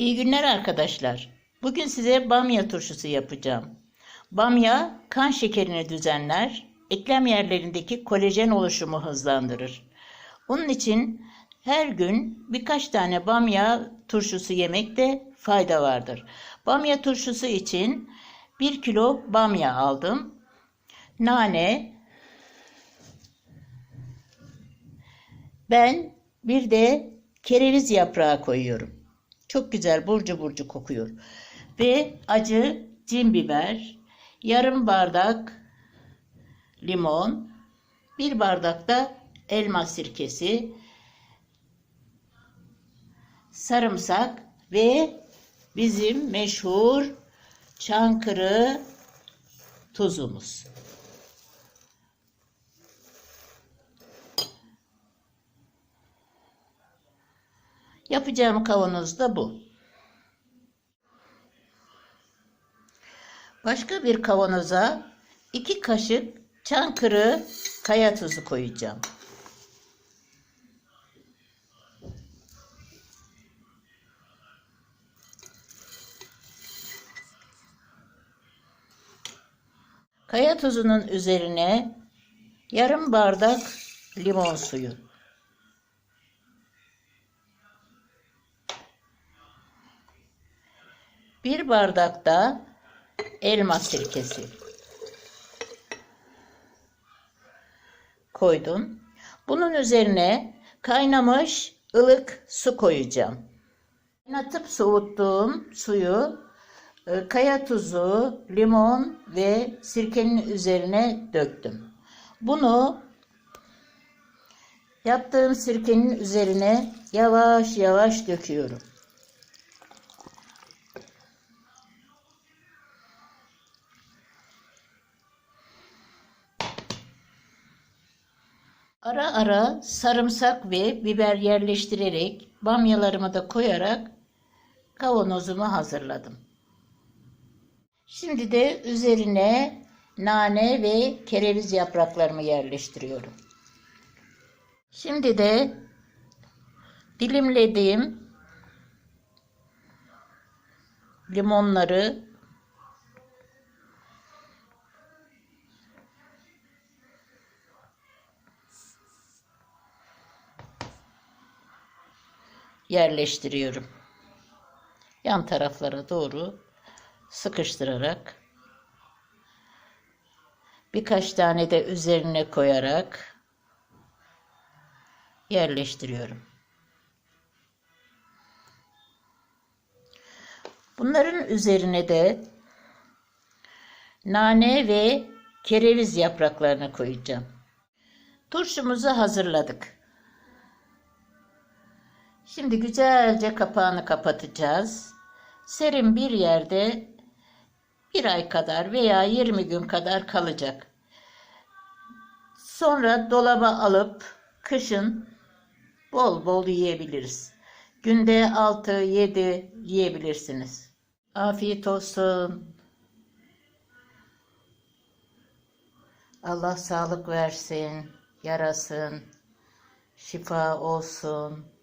İyi günler arkadaşlar. Bugün size bamya turşusu yapacağım. Bamya kan şekerini düzenler, eklem yerlerindeki kolajen oluşumu hızlandırır. Onun için her gün birkaç tane bamya turşusu yemekte fayda vardır. Bamya turşusu için 1 kilo bamya aldım. Nane, ben bir de kereviz yaprağı koyuyorum. Çok güzel burcu burcu kokuyor. Ve acı cin biber, yarım bardak limon, bir bardak da elma sirkesi, sarımsak ve bizim meşhur Çankırı tuzumuz. Yapacağım kavanoz da bu. Başka bir kavanoza iki kaşık çankırı kaya tuzu koyacağım. Kaya tuzunun üzerine yarım bardak limon suyu. Bir bardak da elma sirkesi koydum. Bunun üzerine kaynamış ılık su koyacağım. Kaynatıp soğuttuğum suyu e, kaya tuzu, limon ve sirkenin üzerine döktüm. Bunu yaptığım sirkenin üzerine yavaş yavaş döküyorum. Ara ara sarımsak ve biber yerleştirerek bamyalarımı da koyarak kavanozumu hazırladım. Şimdi de üzerine nane ve kereviz yapraklarımı yerleştiriyorum. Şimdi de dilimlediğim limonları yerleştiriyorum. Yan taraflara doğru sıkıştırarak birkaç tane de üzerine koyarak yerleştiriyorum. Bunların üzerine de nane ve kereviz yapraklarını koyacağım. Turşumuzu hazırladık. Şimdi güzelce kapağını kapatacağız. Serin bir yerde bir ay kadar veya 20 gün kadar kalacak. Sonra dolaba alıp kışın bol bol yiyebiliriz. Günde 6-7 yiyebilirsiniz. Afiyet olsun. Allah sağlık versin, yarasın, şifa olsun.